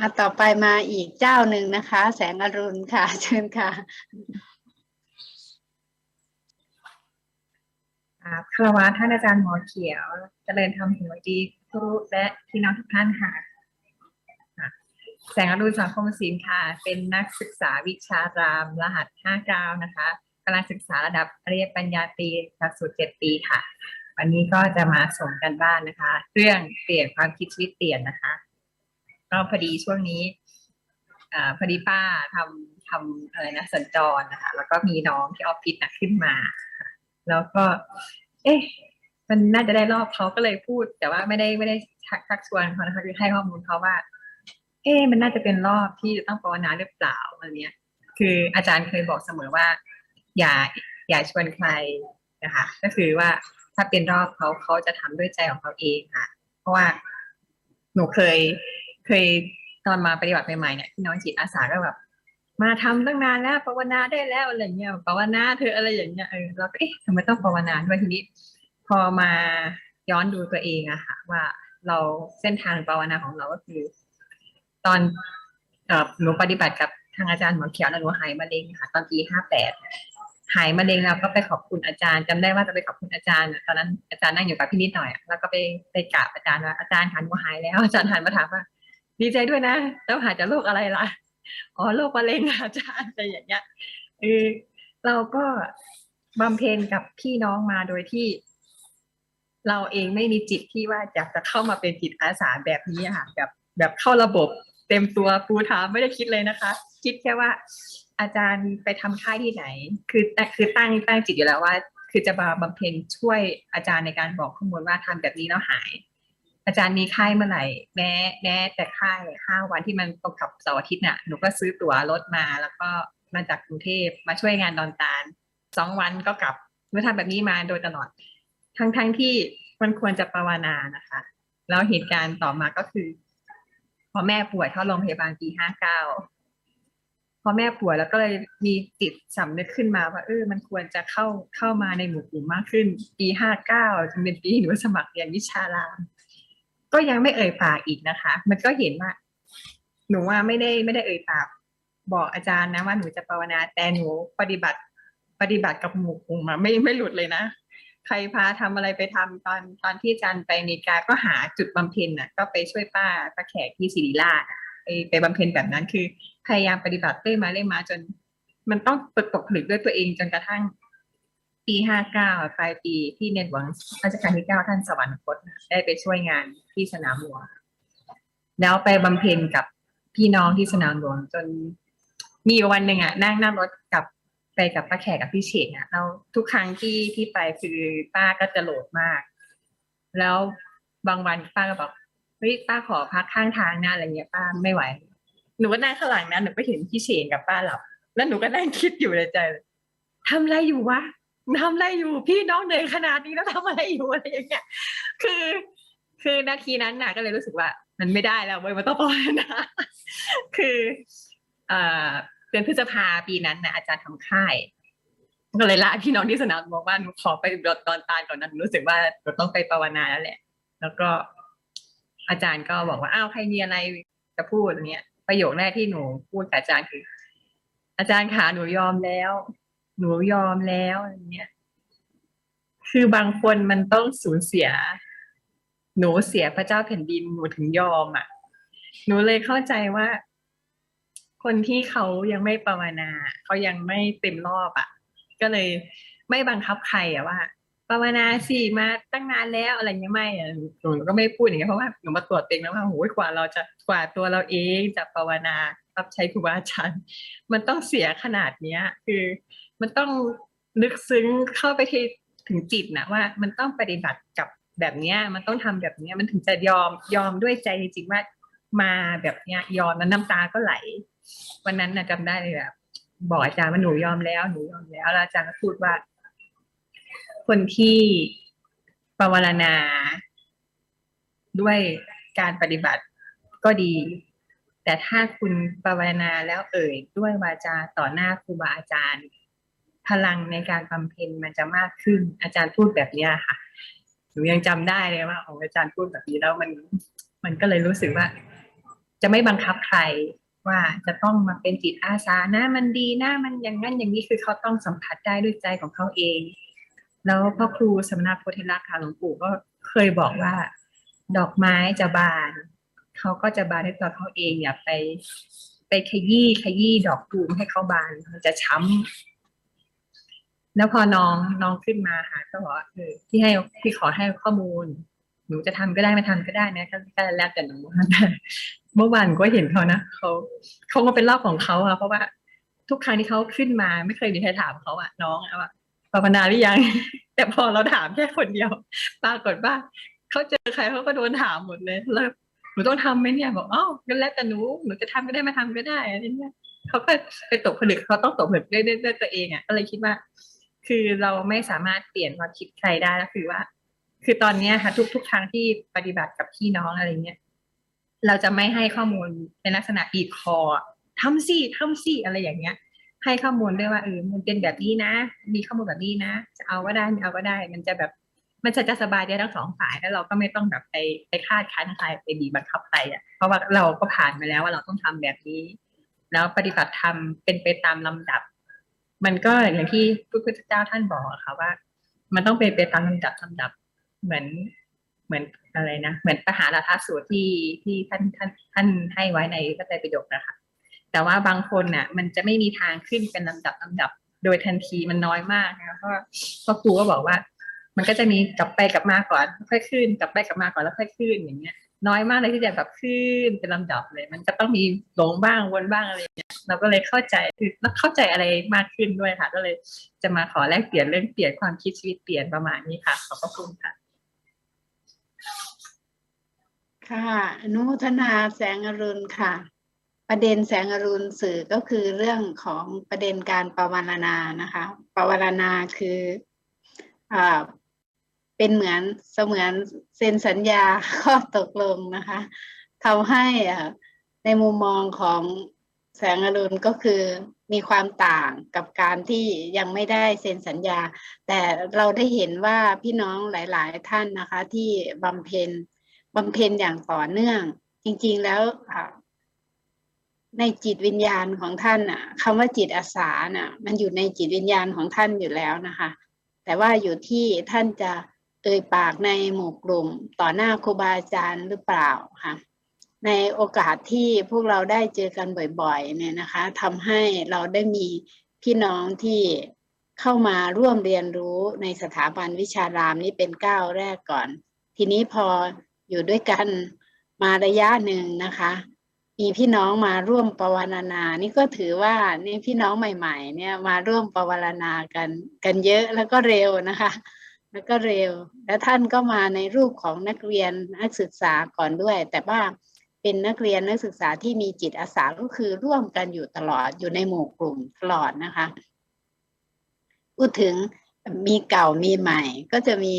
อะต่อไปมาอีกเจ้าหนึ่งนะคะ แสงอรุณค่ะ เชิญค่ะอ่าคารวะท่านอาจารย์หมอเขียวเจริญธรรมหิวดีทุรูและพี่น้องทุกท่านค่ะค่ะ แสงอรุณสังคมศิลป์ค่ะ เป็นนักศึกษาวิชารามรหัส59นะคะกำลังศึกษาระดับเรียนปัญญาตรีหลักสูตร7ปีค่ะ วันนี้ก็จะมาส่งกันบ้านนะคะ เรื่องเปลี่ยนความคิดชีวิตเปลี่ยนนะคะ ก็พอดีช่วงนี้อ่าพอดีป้าทำทำอะไรนะสัญจรนะคะแล้วก็มีน้องที่ออฟฟิศนะขึ้นมา แล้วก็ เอ๊ะมันน่าจะได้รอบเขาก็เลยพูด แต่ว่าไม่ได้ไม่ได้ชักชักชวนเขานะคะคือให้ข้อมูลเขาว่า เอ๊ะมันน่าจะเป็นรอบที่จะต้องภาวนาหรือเปล่าอะไรเนี้ย คืออาจารย์เคยบอกเสมอว่า อย่าอย่าชวนใครนะคะก็คือว่าถ้าเป็นรอบเขาเขาจะทำด้วยใจของเขาเองค่ะ เพราะว่าหนูเคย เคยตอนมาปฏิบัติใหม่ๆเนี่ยพี่น้องจิตอาสาก็แบบมาทำตั้งนานแล้วภาวนาได้แล้วอะไรเงี้ยภาวนาเธออะไรอย่างเงี้ยเออเราก็เอ๊ะทำไมต้องภาวนาด้วยทีนี้ พอมาย้อนดูตัวเองอะค่ะ ว่าเราเส้นทางภาวนาของเราก็คือ ตอนเอ่อหนูปฏิบัติกับทางอาจารย์หมอเขียวแล้วหนูหายมะเร็งค่ะ ตอนปีห้าแปดหายมะเร็งเราก็ไปขอบคุณอาจารย์จำได้ว่าจะไปขอบคุณอาจารย์ตอนนั้นอาจารย์นั่งอยู่กับพี่นิดหน่อย แล้วก็ไปไปกราบอาจารย์ว่าอาจารย์หันหนูหายแล้วอาจารย์หันมาถามว่า ดีใจด้วยนะ แล้วหายจากโรคอะไรล่ะ อ๋อโรคมะเร็งอะอาจารย์อะไรอย่างเงี้ยเออเราก็บำเพ็ญกับพี่น้องมาโดยที่ เราเองไม่มีจิตที่ว่าอยากจะเข้ามาเป็นจิตอาสาแบบนี้ค่ะแบบแบบเข้าระบบเต็มตัวปูทามไม่ได้คิดเลยนะคะ คิดแค่ว่า อาจารย์ไปทำค่ายที่ไหน คือแต่คือตั้งตั้งจิตอยู่แล้วว่า คือจะมาบำเพ็ญช่วยอาจารย์ในการบอกข้อมูลว่าทำแบบนี้แล้วหาย อาจารย์มีค่ายเมื่อไหร่แม้แม้แต่ค่ายห้าวันที่มันตรงกับเสาร์อาทิตย์น่ะหนูก็ซื้อตั๋วรถมา แล้วก็มาจากกรุงเทพมาช่วยงานดอนตาลสองวันก็กลับหนูทำแบบนี้มาโดยตลอด ทั้งทั้งที่มันควรจะภาวนานะคะ แล้วเหตุการณ์ต่อมาก็คือ พอแม่ป่วยเข้าโรงพยาบาลปีห้าเก้าพอแม่ป่วยแล้วก็เลยมีจิตสำนึกขึ้นมาว่าเออมันควรจะเข้าเข้ามาในหมู่กลุ่มมากขึ้น ปีห้าเก้าจะเป็นปีที่หนูสมัครเรียนวิชาราม ก็ยังไม่เอ่ยปากอีกนะคะ มันก็เห็นว่า หนูว่าไม่ได้ไม่ได้เอ่ยปากบอกอาจารย์นะว่าหนูจะภาวนา แต่หนูปฏิบัติ ปฏิบัติกับหมู่กลุ่มมาไม่ไม่หลุดเลยนะใครพาทำอะไรไปทำตอนตอนที่อาจารย์ไปอเมริกาก็หาจุดบำเพ็ญน่ะ ก็ไปช่วยป้าป้าแขกที่ศิริราชไปไปบำเพ็ญแบบนั้นคือ พยายามปฏิบัติเรื่อยมาเรื่อยมาจน มันต้องตกตกผลึกด้วยตัวเองจนกระทั่ง ปีห้าเก้าปลายปีที่ในหลวงรัชกาลที่เก้าท่านสวรรคตได้ไปช่วยงาน ที่สนามหลวง แล้วไปบำเพ็ญกับพี่น้องที่สนามหลวง จนมีวันหนึ่งอะนั่งนั่งรถกับไปกับป้าแขกกับพี่เฉกอะแล้วทุกครั้งที่ที่ไปคือป้าก็จะโหลดมาก แล้วบางวันป้าก็บอกเฮ้ยป้าขอพักข้างทางนะอะไรเงี้ยป้าไม่ไหว หนูก็นั่งข้างหลังนะหนูก็เห็นพี่เฉกกับป้าหลับแล้วหนูก็นั่งคิดอยู่ในใจทำอะไรอยู่วะทำอะไรอยู่ พี่น้องเหนื่อยขนาดนี้แล้วทำอะไรอยู่อะไรอย่างเงี้ย คือ คือนาทีนั้นน่ะก็เลยรู้สึกว่า มันไม่ได้แล้วเว้ยมันต้องภาวนาคือเอ่อเดือนพฤษภาปีนั้นนะอาจารย์ทำค่าย ก็เลยละพี่น้องที่สนามบอกว่าหนูขอไปตอนตาลก่อนนะหนูรู้สึกว่าเราต้องไปภาวนาแล้วแหละ แล้วก็ อาจารย์ก็บอกว่าอ้าวใครมีอะไรจะพูดอันเนี้ยประโยคแรกที่หนูพูดกับอาจารย์คือ อาจารย์ขาหนูยอมแล้ว หนูยอมแล้วอะไรเงี้ยคือบางคนมันต้องสูญเสีย หนูเสียพระเจ้าแผ่นดินหนูถึงยอมอะ หนูเลยเข้าใจว่า คนที่เขายังไม่ภาวนาเขายังไม่เต็มรอบอะ ก็เลยไม่บังคับใครอะว่าภาวนาสิมาตั้งนานแล้วอะไรเงี้ยไม่อะหนูก็ไม่พูดอย่างเงี้ยเพราะว่าหนูมาตรวจเองแล้วว่าโอ้ยกว่าเราจะกว่าตัวเราเองจะภาวนารับใช้ครูบาอาจารย์มันต้องเสียขนาดเนี้ย คือมันต้องลึกซึ้งเข้าไปที่ถึงจิตนะว่า มันต้องปฏิบัติกับ แบบเนี้ยมันต้องทำแบบเนี้ยมันถึงจะยอมยอมด้วยใจจริงๆว่ามาแบบเนี้ยยอมแล้วน้ำตาก็ไหล วันนั้นนะจำได้เลยแบบบอกอาจารย์ว่าหนูยอมแล้วหนูยอมแล้วแล้วอาจารย์ก็พูดว่า คนที่ปวารณาด้วยการปฏิบัติก็ดี แต่ถ้าคุณภาวนาแล้วเอ่ย ด้วยวาจาต่อหน้าครูบาอาจารย์ พลังในการบำเพ็ญมันจะมากขึ้น อาจารย์พูดแบบนี้ค่ะ นูยังจำได้เลยว่าของอาจารย์พูดแบบนี้แล้วมันมันก็เลยรู้สึกว่า จะไม่บังคับใครว่าจะต้องมาเป็นจิตอาสานะมันดีนะมันอย่างนั้นอย่างนี้คือเขาต้องสัมผัสได้ด้วยใจของเขาเอง แล้วพ่อครูสมณโพธิลักษณ์ค่ะหลวงปู่ก็เคยบอกว่า ดอกไม้จะบานเขาก็จะบานด้วยตัวเขาเองอย่าไป ไปขยี้ขยี้ดอกตูมให้เขาบานมันจะช้ำ แล้วพอน้องน้องขึ้นมาหาก็บอกว่าเออที่ให้ที่ขอให้ข้อมูล หนูจะทำก็ได้ไม่ทำก็ได้นะก็แล้วแต่หนูเมื่อวานก็เห็นเขานะเขาเขาก็เป็นรอบของเขาอะเพราะว่าทุกครั้งที่เขาขึ้นมาไม่เคยมีใครถามเขาอะน้องอะว่าภาวนาหรือยัง แต่พอเราถามแค่คนเดียวปรากฏว่าเขาเจอใครเขาก็โดนถามหมดเลยแล้วหนูต้องทำไหมเนี่ยบอกอ้าวก็แล้วแต่หนูหนูจะทำก็ได้ไม่ทำก็ได้อะไรเงี้ยเขาก็ไปตกผลึกเขาต้องตกผลึกด้วยด้วยด้ตัวเองอะก็เลยคิดว่า คือเราไม่สามารถเปลี่ยนความคิดใครได้ก็คือว่า คือตอนเนี้ยค่ะ ทุกทุกครั้งที่ปฏิบัติกับพี่น้องอะไรเงี้ยเราจะไม่ให้ข้อมูลเป็นลักษณะอีดคอทำสิทำสิอะไรอย่างเงี้ย ให้ข้อมูลด้วยว่าเออมันเป็นแบบนี้นะ มีข้อมูลแบบนี้นะ จะเอาก็ได้ไม่เอาก็ได้ มันจะแบบมันจะจะสบายใจทั้งสองฝ่ายแล้วเราก็ไม่ต้องแบบไปไปคาดคั้นใครไปบีบบังคับใครอะเพราะว่าเราก็ผ่านมาแล้วว่าเราต้องทำแบบนี้ แล้วปฏิบัติธรรมเป็นไปตามลำดับ มันก็อย่างที่พระพุทธเจ้าท่านบอกอะค่ะว่า มันต้องเป็นไปตามลำดับลำดับ เหมือนเหมือนอะไรนะเหมือนปหาราทสูตรที่ที่ท่านท่านท่านให้ไว้ในพระไตรปิฎกนะคะแต่ว่าบางคนน่ะ มันจะไม่มีทางขึ้นเป็นลำดับลำดับ โดยทันทีมันน้อยมากนะเพราะเพราะครูก็บอกว่า มันก็จะมีกลับไปกลับมาก่อน ค่อยขึ้น กลับไปกลับมาก่อนแล้วค่อยขึ้นอย่างเงี้ย น้อยมากเลยที่จะแบบขึ้นเป็นลำดับเลย มันจะต้องมีหลงบ้างวนบ้างอะไรอย่างเงี้ยเราก็เลยเข้าใจคือเข้าใจอะไรมากขึ้นด้วยค่ะ ก็เลยจะมาขอแลกเปลี่ยนเรื่องเปลี่ยนความคิดชีวิตเปลี่ยนประมาณนี้ค่ะ ขอบพระคุณค่ะ ค่ะอนุโมทนาแสงอรุณค่ะ ประเด็นแสงอรุณสื่อก็คือเรื่องของประเด็นการปวารณานะคะปวารณาคืออ่า เป็นเหมือนเสมือนเซ็นสัญญาข้อตกลงนะคะทำให้ในมุมมองของแสงอรุณก็คือมีความต่างกับการที่ยังไม่ได้เซ็นสัญญา แต่เราได้เห็นว่าพี่น้องหลาย ๆ ท่านนะคะ ที่บำเพ็ญบำเพ็ญอย่างต่อเนื่อง จริง ๆ แล้วในจิตวิญญาณของท่านน่ะคำว่าจิตอาสาน่ะ มันอยู่ในจิตวิญญาณของท่านอยู่แล้วนะคะ แต่ว่าอยู่ที่ท่านจะ เอ่ยปากในหมู่กลุ่มต่อหน้าครูบาอาจารย์หรือเปล่าค่ะในโอกาสที่พวกเราได้เจอกันบ่อยๆเนี่ยนะคะทำให้เราได้มีพี่น้องที่เข้ามาร่วมเรียนรู้ในสถาบันวิชารามนี้เป็นก้าวแรกก่อน ทีนี้พออยู่ด้วยกันมาระยะหนึ่งนะคะ มีพี่น้องมาร่วมปวารณา นี่ก็ถือว่านี่พี่น้องใหม่ ๆ เนี่ยมาร่วมปวารณากันกันเยอะแล้วก็เร็วนะคะ แล้วก็เร็ว แล้วท่านก็มาในรูปของนักเรียนนักศึกษาก่อนด้วย แต่ว่าเป็นนักเรียนนักศึกษาที่มีจิตอาสาก็คือร่วมกันอยู่ตลอดอยู่ในหมู่กลุ่มตลอดนะคะพูดถึงมีเก่ามีใหม่ก็จะมี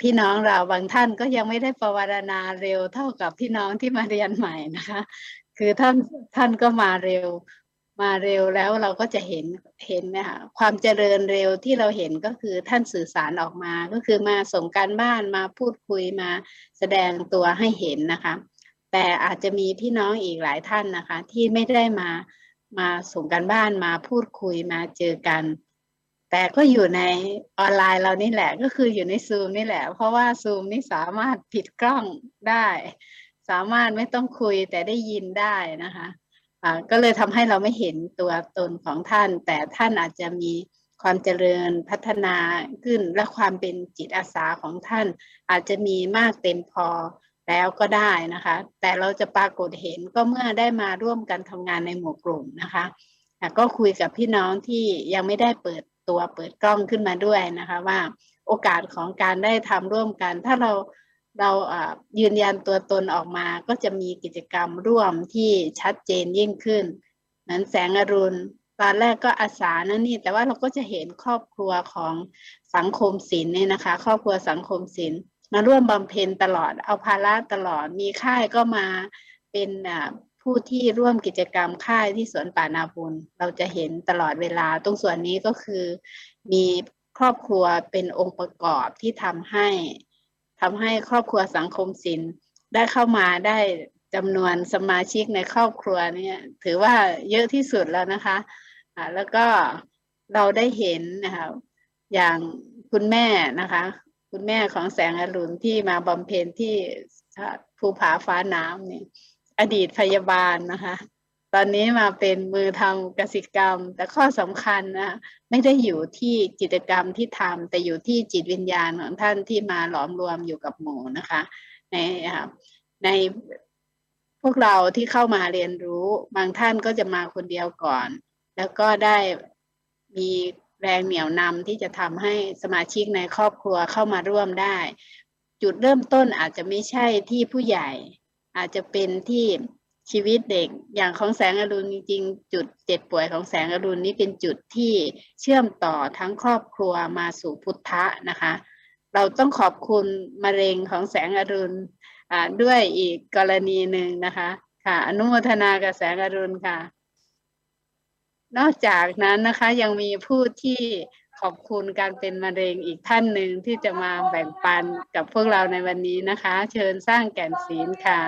พี่น้องเราบางท่านก็ยังไม่ได้ประวารณาเร็วเท่ากับพี่น้องที่มาเรียนใหม่นะคะ คือท่านท่านก็มาเร็ว มาเร็วแล้วเราก็จะเห็นเห็นนะคะความเจริญเร็วที่เราเห็นก็คือท่านสื่อสารออกมาก็คือมาส่งการบ้านมาพูดคุยมาแสดงตัวให้เห็นนะคะ แต่อาจจะมีพี่น้องอีกหลายท่านนะคะ ที่ไม่ได้มามาส่งการบ้านมาพูดคุยมาเจอกัน แต่ก็อยู่ในออนไลน์เรานี่แหละก็คืออยู่ในซูมนี่แหละ เพราะว่าซูมนี่สามารถปิดกล้องได้ สามารถไม่ต้องคุยแต่ได้ยินได้นะคะ ก็เลยทำให้เราไม่เห็นตัวตนของท่าน แต่ท่านอาจจะมีความเจริญพัฒนาขึ้นและความเป็นจิตอาสาของท่าน อาจจะมีมากเต็มพอแล้วก็ได้นะคะ แต่เราจะปรากฏเห็นก็เมื่อได้มาร่วมกันทำงานในหมู่กลุ่มนะคะก็คุยกับพี่น้องที่ยังไม่ได้เปิดตัวเปิดกล้องขึ้นมาด้วยนะคะว่าโอกาสของการได้ทำร่วมกัน ถ้าเรา เราอ่ายืนยันตัวตนออกมาก็จะมีกิจกรรมร่วมที่ชัดเจนยิ่งขึ้นนั้นแสงอรุณตอนแรกก็อาสานะนี่แต่ว่าเราก็จะเห็นครอบครัวของสังคมศิลป์เนี่ยนะคะ ครอบครัวสังคมศิลป์มาร่วมบำเพ็ญตลอดเอาภาระตลอดมีค่ายก็มาเป็นอ่าผู้ที่ร่วมกิจกรรมค่ายที่สวนป่านาบุญเราจะเห็นตลอดเวลา ตรงส่วนนี้ก็คือมีครอบครัวเป็นองค์ประกอบที่ทำให้ ทำให้ครอบครัวสังคมศิลป์ได้เข้ามาได้จำนวนสมาชิกในครอบครัวเนี่ยถือว่าเยอะที่สุดแล้วนะคะอ่าแล้วก็เราได้เห็นนะคะอย่างคุณแม่นะคะ คุณแม่ของแสงอรุณที่มาบำเพ็ญที่ภูผาฟ้าน้ำเนี่ยอดีตพยาบาลนะคะ ตอนนี้มาเป็นมือทำกสิกรรม แต่ข้อสำคัญนะไม่ได้อยู่ที่กิจกรรมที่ทำแต่อยู่ที่จิตวิญญาณของท่านที่มาหลอมรวมอยู่กับหมู่นะคะในในพวกเราที่เข้ามาเรียนรู้บางท่านก็จะมาคนเดียวก่อน แล้วก็ได้มีแรงเหนี่ยวนำที่จะทำให้สมาชิกในครอบครัวเข้ามาร่วมได้ จุดเริ่มต้นอาจจะไม่ใช่ที่ผู้ใหญ่ อาจจะเป็นที่ ชีวิตเด็กอย่างของแสงอรุณจริงๆจุดเจ็บป่วยของแสงอรุณนี้เป็นจุดที่เชื่อมต่อทั้งครอบครัวมาสู่พุทธะนะคะ เราต้องขอบคุณมะเร็งของแสงอรุณด้วยอีกกรณีหนึ่งนะคะค่ะอนุโมทนากับแสงอรุณค่ะ นอกจากนั้นนะคะยังมีผู้ที่ขอบคุณการเป็นมะเร็งอีกท่านหนึ่งที่จะมาแบ่งปันกับพวกเราในวันนี้นะคะ เชิญสร้างแก่นศีลค่ะ